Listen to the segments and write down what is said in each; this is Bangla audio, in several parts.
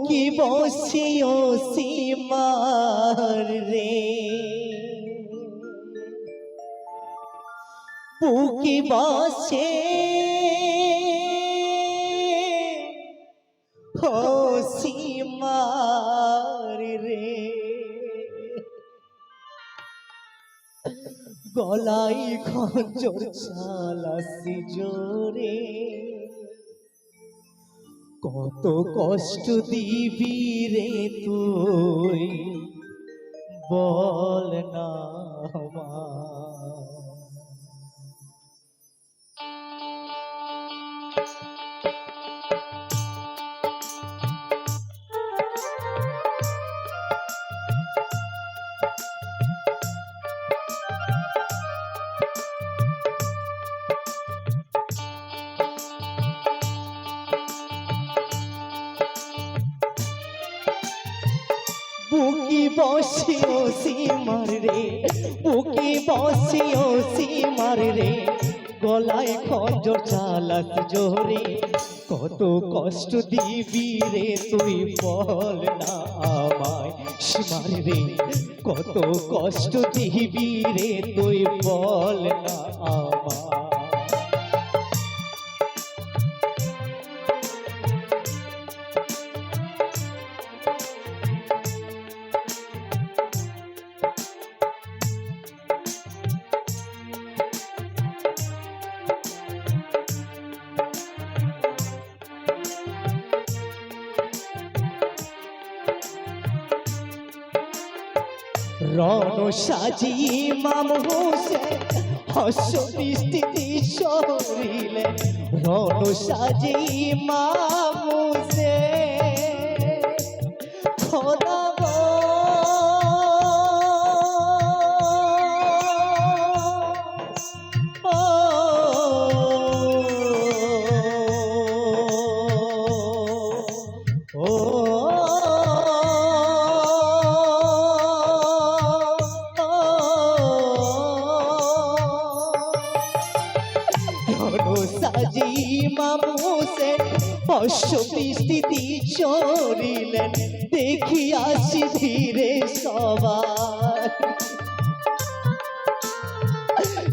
বুকি বসিও সীমার রে? বুকি বসে ও সীমার রে। গলাই খঞ্জর চালাসি জোরে। কত কষ্ট দিবি রে তুই। বল না বুকি বসিও সীমার রে, বুকি বসিও সীমার রে। গলায় খঞ্জর চালাস জোরে, কত কষ্ট দিবি রে তুই বল না আমায় সীমার রে। কত কষ্ট দিবি রে তুই বল না আমায়। রণ সাজি মাম হোসেন হস্য স্থিতি সরিলে। রণ সাজি মাম সাজি মামুসে অশ্ব বৃষ্টিতি চরিলেন দেখি আসি ধীরে সবার।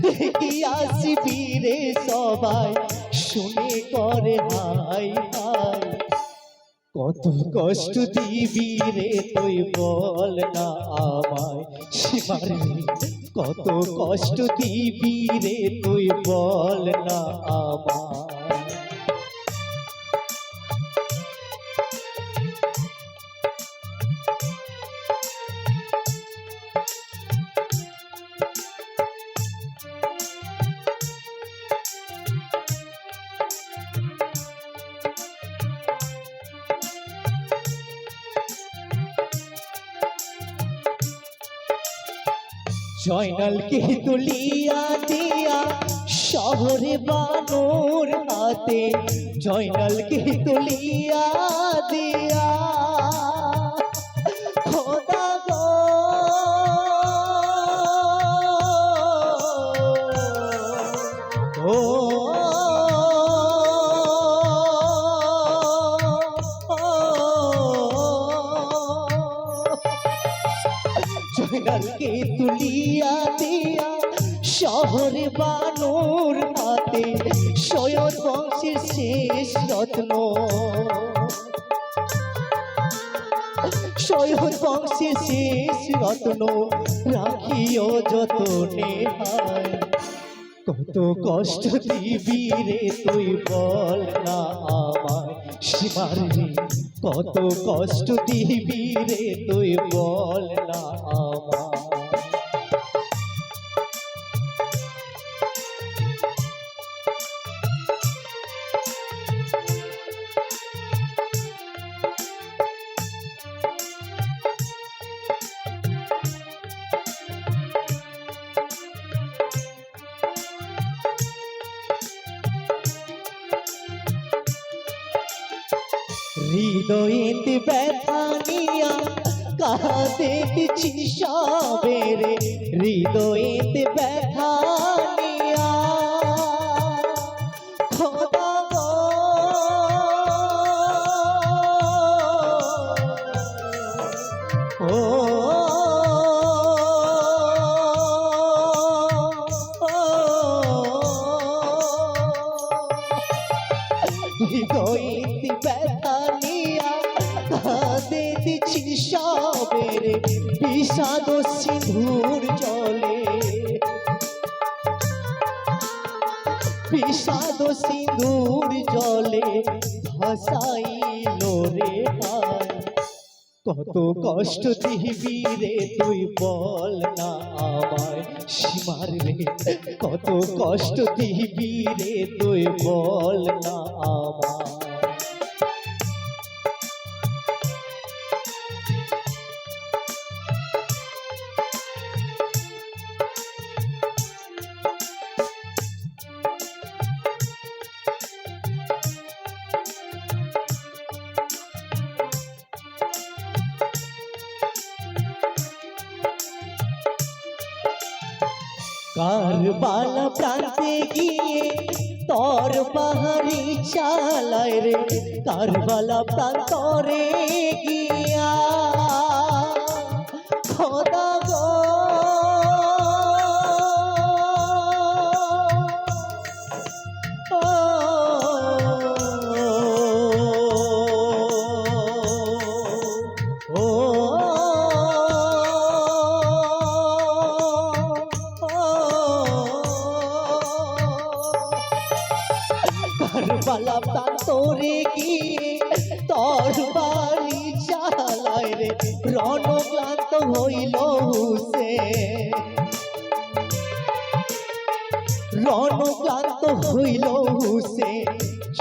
দেখি আসি ধীরে সবাই, শুনে করে হাই হাই। কত কষ্ট দিবি রে তুই বল না আমায়। কত কষ্ট দিবি রে তুই বল না আমায়। জয়নালকে তুলিয়া দিয়া শহরে বানর হাতে। জয়নালকে তুলিয়া দিয়া জয়নালকে তুলিয়া দিয়া শহরে বানর হাতে সয়ন বংশের শেষ রত্ন। সয়ন বংশের শেষ রত্ন রাখিও যতনে হায়। কত কষ্ট দিবি রে তুই বল না আমার সীমারে কত কষ্ট দিবি রে তুই বল না আমায়। হৃদয়েতে ব্যথা নিয়া কাঁদেছি সবেরে। হৃদয়েতে ব্যথা বিষাদ সিঁদুর জলে ভাসাইল রে হায় কত কষ্ট দিবি রে তুই বল না আমায়, সীমার রে। কত কষ্ট দিবি রে তুই বল না আমায়। কারবালা প্রান্তে গিয়ে তর পাহাড়ি চালায় রে কারবালা প্রান্তরে গিয়া খোদা রণক্লান্ত হইল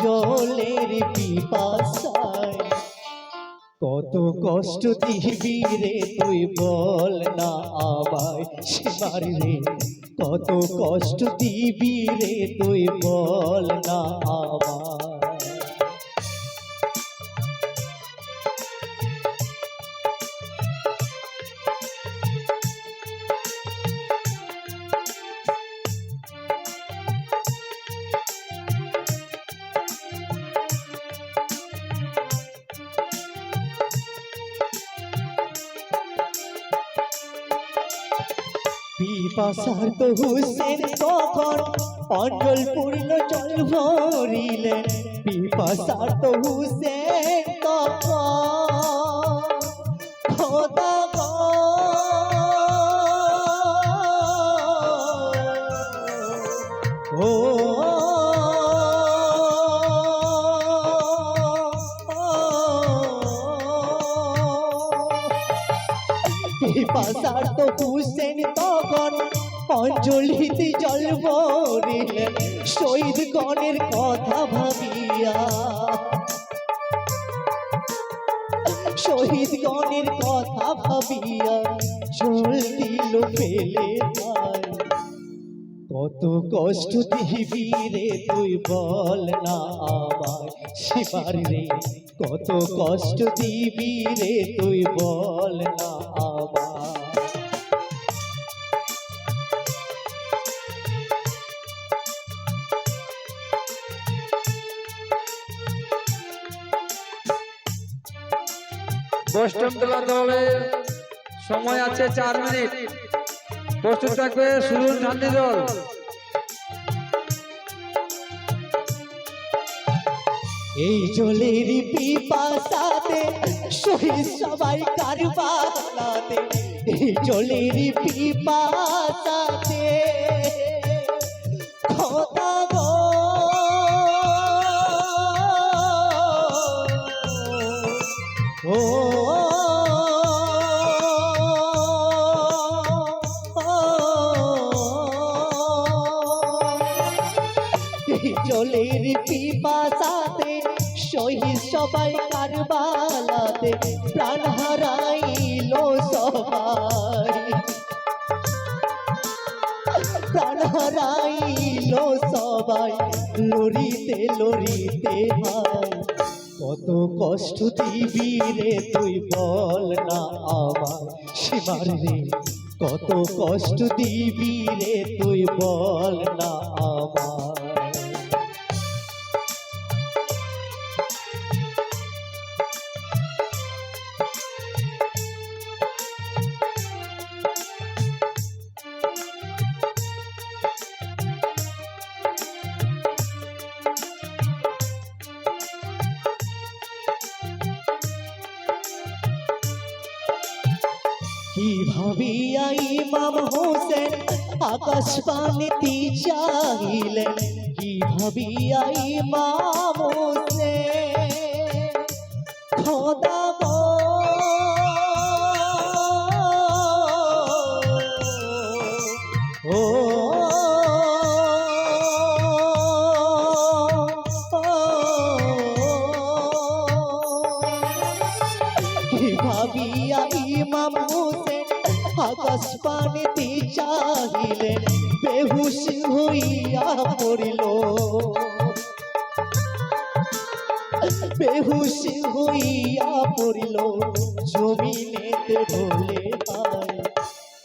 জলের পিপাসায়। কত কষ্ট দিবি রে তুই বল না আমায় সেবার রে। কত কষ্ট দিবি রে তুই বল না আমায়। পিপাসার তো হুসেন তখন অঞ্চল পূর্ণ জল ভরিলেন। পিপাসার তো হুসেন তখন। খোদা অঞ্জলিতে জল ভরিলেন শহীদ গণের কথা ভাবিয়া। শহীদ গণের কথা ভাবিয়া জল দিল ফেলে কত কষ্ট দিবি রে তুই বল না আমায় শিবার রে। কত কষ্ট দিবি রে তুই বল না আমায় বৈষ্ণব তোলা দলের সময় আছে চার মিনিট। প্রস্তুত থাকবে সুরুল শান্তি দল। এই জলের পিপাসাতে শহীদ সবাই কারবালাতে এই জলের পিপাসাতে খোদা সবাই কারবালাতে প্রাণ হারাইল সবাই। প্রাণ হারাইল সবাই, লড়িতে লড়িতে হায় কত কষ্ট দিবি রে তুই বল না আমার রে। কত কষ্ট দিবি রে তুই বল না আমার হোসেন আকাশ পানিতে চাহিলেন কি ভাবিয়া ইমাম হোসেন? খোদা ভাবিয়া ইমাম হোসেন আকাশ পানিতে বেহুশ হইয়া পড়িল বেহুশ হইয়া পড়িল জমিনেতে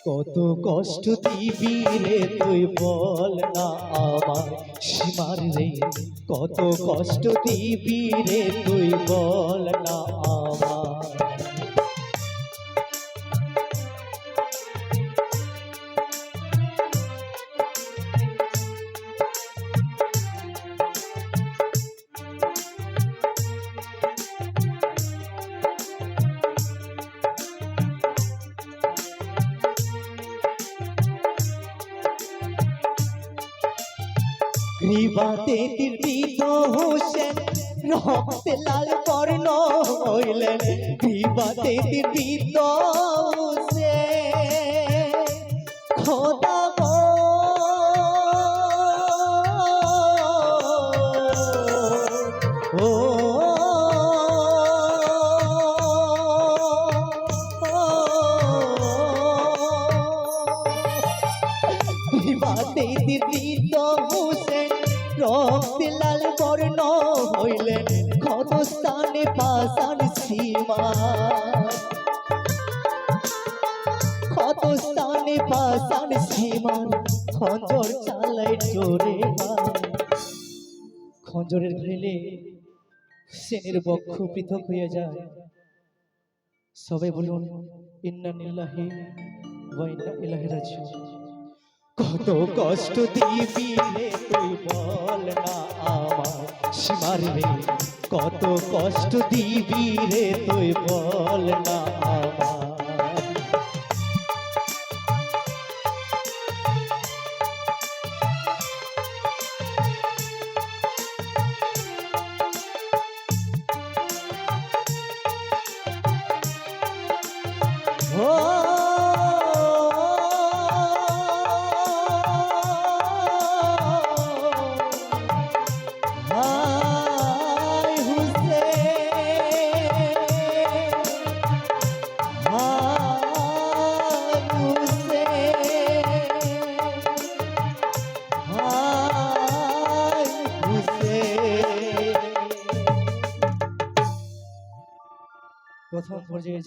কত কষ্ট দিবি রে তুই বল না আমার সীমার রে। কত কষ্ট দিবি রে তুই বল না আমার গ্রীবাতে তীর্থ হোসেন রক্তে লাল বর্ণ হইলেন। গ্রীবাতে তীর্থ হোসেন খোদা হইলেন পাশান সীমা। পাশান সীমা, খঞ্জর চালাই জোরে খঞ্জরের সেনের বক্ষ পৃথক হইয়া যায়। সবাই বলুন, ইন্না নিল্লাহি ওয়া ইন্না ইলাইহি রাজিউন। কত কষ্ট দিবি রে তুই রে কত কষ্ট দিবি রে তুই বল না আমার।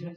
intervención.